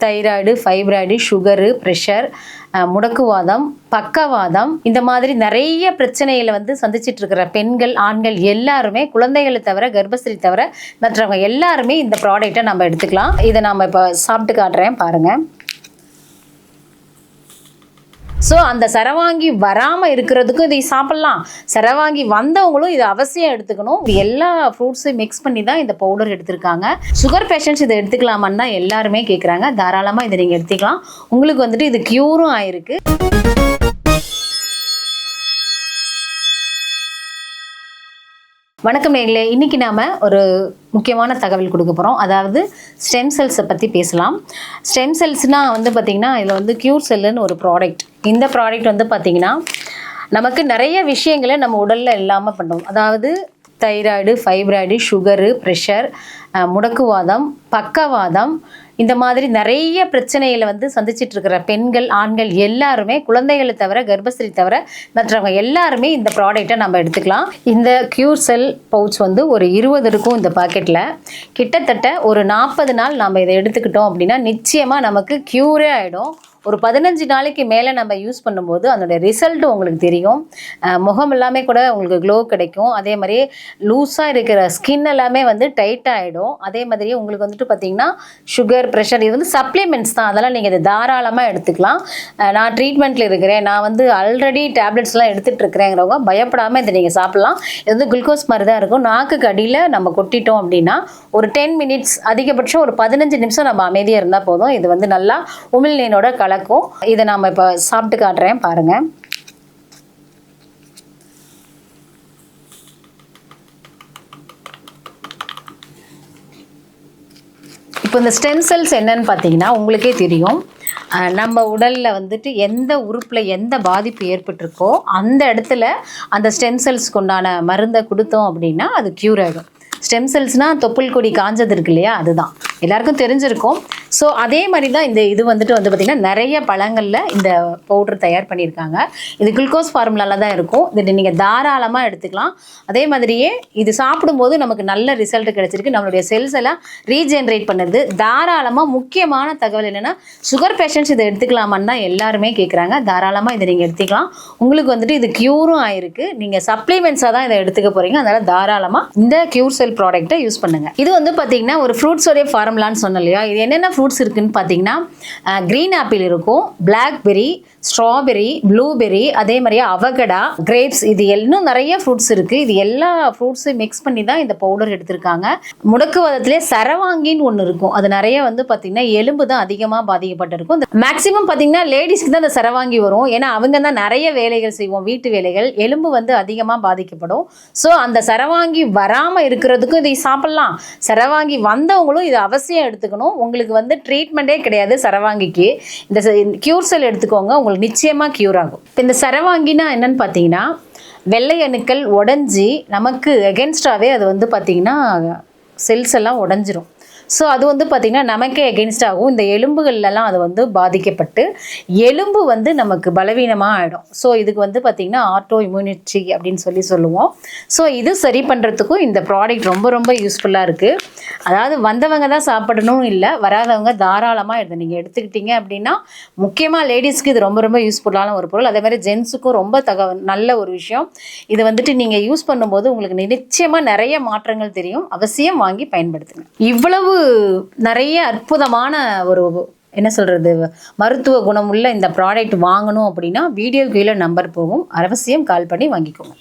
Thyroid fibroid sugar pressure முடக்குவாதம் பக்கவாதம் இந்த மாதிரி நிறைய பிரச்சனைகளை வந்து சந்திச்சிட்டு இருக்கிற பெண்கள் ஆண்கள் எல்லாருமே குழந்தைகளை தவிர கர்ப்பஸ்திரி தவிர மற்றவங்க எல்லாருமே இந்த ப்ராடக்ட்டை நம்ம எடுத்துக்கலாம். இதை நம்ம இப்போ சாப்பிட்டு காட்டுறேன் பாருங்கள் ஸோ அந்த சரவாங்கி வராமல் இருக்கிறதுக்கும் இதை சாப்பிட்லாம். சரவாங்கி வந்தவங்களும் இதை அவசியம் எடுத்துக்கணும். எல்லா ஃப்ரூட்ஸையும் மிக்ஸ் பண்ணி தான் இந்த பவுடர் எடுத்திருக்காங்க. சுகர் பேஷண்ட்ஸ் இதை எடுத்துக்கலாமான்னு தான் எல்லாருமே கேட்குறாங்க தாராளமாக இதை நீங்கள் எடுத்துக்கலாம். உங்களுக்கு வந்துட்டு இது க்யூரும் ஆயிருக்கு. வணக்கம் நேர்களே. இன்னைக்கு நாம ஒரு முக்கியமான தகவல் கொடுக்க போகிறோம் அதாவது ஸ்டெம் செல்ஸை பற்றி பேசலாம். ஸ்டெம் செல்ஸ்னால் வந்து பார்த்திங்கன்னா இதில் வந்து க்யூர் செல்லுன்னு ஒரு ப்ராடக்ட் இந்த ப்ராடக்ட் வந்து பார்த்திங்கன்னா நமக்கு நிறைய விஷயங்களை நம்ம உடலில் இல்லாமல் பண்ணுவோம் அதாவது தைராய்டு ஃபைப்ராய்டு சுகரு ப்ரெஷர் முடக்குவாதம் பக்கவாதம் இந்த மாதிரி நிறைய பிரச்சனைகளை வந்து சந்திச்சுட்டு இருக்கிற பெண்கள் ஆண்கள் எல்லாருமே குழந்தைகளை தவிர கர்ப்பஸ்ரீ தவிர மற்றவங்க எல்லாருமே இந்த ப்ராடக்டை நம்ம எடுத்துக்கலாம். இந்த க்யூர் செல் பவுச் வந்து ஒரு இருபது இருக்கும் இந்த பாக்கெட்டில் கிட்டத்தட்ட ஒரு நாற்பது நாள் நம்ம இதை எடுத்துக்கிட்டோம் அப்படின்னா நிச்சயமாக நமக்கு க்யூரே ஆகிடும் ஒரு பதினஞ்சு நாளைக்கு மேலே நம்ம யூஸ் பண்ணும்போது அதோட ரிசல்ட் உங்களுக்கு தெரியும். முகம் எல்லாமே கூட உங்களுக்கு க்ளோ கிடைக்கும். அதே மாதிரி லூஸாக இருக்கிற ஸ்கின் எல்லாமே வந்து டைட் ஆகிடும் அதே மாதிரி உங்களுக்கு வந்துட்டு பார்த்தீங்கன்னா சுகர் ப்ரெஷர் இது வந்து சப்ளிமெண்ட்ஸ் தான். அதெல்லாம் நீங்கள் இதை தாராளமாக எடுத்துக்கலாம். நான் ட்ரீட்மெண்ட்டில் இருக்கிறேன். நான் வந்து ஆல்ரெடி டேப்லெட்ஸ்லாம் எடுத்துகிட்டு இருக்கிறேங்கிறவங்க பயப்படாமல் இதை நீங்கள் சாப்பிட்லாம். இது வந்து குளுக்கோஸ் மாதிரி தான் இருக்கும். நாக்குக்கு அடியில் நம்ம கொட்டிட்டோம் அப்படின்னா ஒரு டென் மினிட்ஸ் அதிகபட்சம் ஒரு பதினஞ்சு நிமிஷம் நம்ம அமைதியாக இருந்தால் போதும். இது வந்து நல்லா உமிழ்நீனோட கலக்கும் இதை நாம் இப்போ சாப்பிட்டு காட்டுறேன் பாருங்கள் இப்போ இந்த ஸ்டெம் செல்ஸ் என்னன்னு பார்த்தீங்கன்னா உங்களுக்கே தெரியும். நம்ம உடலில் வந்துட்டு எந்த உறுப்பில் எந்த பாதிப்பு ஏற்பட்டிருக்கோ அந்த இடத்துல அந்த ஸ்டெம் செல்ஸ்க்கு உண்டான மருந்தை கொடுத்தோம் அப்படின்னா அது க்யூர் ஆகிடும் ஸ்டெம் செல்ஸ்னால் தொப்புள் கொடி காஞ்சது இருக்கு இல்லையா? அதுதான். எல்லாருக்கும் தெரிஞ்சிருக்கும். ஸோ அதே மாதிரி தான் இந்த இது வந்துட்டு வந்து பார்த்திங்கன்னா நிறைய பழங்களில் இந்த பவுடர் தயார் பண்ணியிருக்காங்க. இது குளுக்கோஸ் ஃபார்முலாவில் தான் இருக்கும். இது நீங்கள் தாராளமாக எடுத்துக்கலாம். அதே மாதிரியே இது சாப்பிடும்போது நமக்கு நல்ல ரிசல்ட் கிடைச்சிருக்கு. நம்மளுடைய செல்ஸ் எல்லாம் ரீஜென்ரேட் பண்ணுது. தாராளமாக முக்கியமான தகவல் என்னென்னா சுகர் பேஷண்ட்ஸ் இதை எடுத்துக்கலாமான்னு தான் எல்லாருமே கேட்குறாங்க தாராளமாக இதை நீங்கள் எடுத்துக்கலாம். உங்களுக்கு வந்துட்டு இது க்யூரும் ஆயிருக்கு. நீங்கள் சப்ளிமெண்ட்ஸாக தான் இதை எடுத்துக்க போகிறீங்க அதனால் தாராளமாக இந்த க்யூர் செல் ப்ராடக்ட்டை யூஸ் பண்ணுங்கள் இது வந்து பார்த்தீங்கன்னா ஒரு ஃப்ரூட்ஸோடைய ஃபார்முலான்னு சொன்னோம் இல்லையா? இது என்னென்ன ஃப்ரூட்ஸ் இருக்குன்னு பார்த்தீங்கன்னா க்ரீன் ஆப்பிள் இருக்கும் பிளாக்பெரி ஸ்ட்ராபெரி ப்ளூபெரி அதே மாதிரியே அவகடா கிரேப்ஸ் இது இன்னும் நிறைய ஃப்ரூட்ஸ் இருக்குது இது எல்லா ஃப்ரூட்ஸையும் மிக்ஸ் பண்ணி தான் இந்த பவுடர் எடுத்திருக்காங்க. முடக்குவாதத்திலே சரவாங்கின்னு ஒன்று இருக்கும். அது நிறைய வந்து பார்த்திங்கன்னா எலும்பு தான் அதிகமாக பாதிக்கப்பட்டிருக்கும். மேக்ஸிமம் பார்த்தீங்கன்னா லேடிஸ்க்கு தான் இந்த சரவாங்கி வரும். ஏன்னா அவங்க தான் நிறைய வேலைகள் செய்வோம். வீட்டு வேலைகள் எலும்பு வந்து அதிகமாக பாதிக்கப்படும். ஸோ அந்த சரவாங்கி வராமல் இருக்கிறதுக்கும் இதை சாப்பிட்லாம். சரவாங்கி வந்தவங்களும் இது அவசியம் எடுத்துக்கணும். உங்களுக்கு வந்து ட்ரீட்மெண்ட்டே கிடையாது சரவாங்கிக்கு. இந்த க்யூர் செல் எடுத்துக்கோங்க. உங்களுக்கு நிச்சயமாக க்யூர் ஆகும். இப்போ இந்த சரவாங்கினா என்னன்னு பார்த்தீங்கன்னா வெள்ளை அணுக்கள் உடஞ்சி நமக்கு எகென்ஸ்டாகவே அது வந்து பார்த்திங்கன்னா செல்ஸ் எல்லாம் உடஞ்சிரும். ஸோ அது வந்து பார்த்திங்கன்னா நமக்கே எகென்ஸ்டாகவும் ஆகும். இந்த எலும்புகள்லாம் அது வந்து பாதிக்கப்பட்டு எலும்பு வந்து நமக்கு பலவீனமாக ஆகிடும் ஸோ இதுக்கு வந்து பார்த்திங்கன்னா ஆட்டோ இம்யூனிட்டி அப்படின்னு சொல்லி சொல்லுவோம். ஸோ இது சரி பண்ணுறதுக்கும் இந்த ப்ராடக்ட் ரொம்ப ரொம்ப யூஸ்ஃபுல்லாக இருக்குது அதாவது வந்தவங்க தான் சாப்பிடணும் இல்லை வராதவங்க தாராளமாக இதை நீங்கள் எடுத்துக்கிட்டீங்க அப்படின்னா முக்கியமாக லேடிஸ்க்கு இது ரொம்ப ரொம்ப யூஸ்ஃபுல்லான ஒரு பொருள். அதே மாதிரி ஜென்ஸுக்கும் ரொம்ப தக நல்ல ஒரு விஷயம். இது வந்துட்டு நீங்கள் யூஸ் பண்ணும்போது உங்களுக்கு நிச்சயமாக நிறைய மாற்றங்கள் தெரியும். அவசியம் வாங்கி பயன்படுத்துங்க. இவ்வளவு நிறைய அற்புதமான ஒரு என்ன சொல்கிறது மருத்துவ குணமுள்ள இந்த ப்ராடக்ட் வாங்கணும் அப்படின்னா வீடியோ கீழே நம்பர் போகும். அவசியம் கால் பண்ணி வாங்கிக்கோங்க.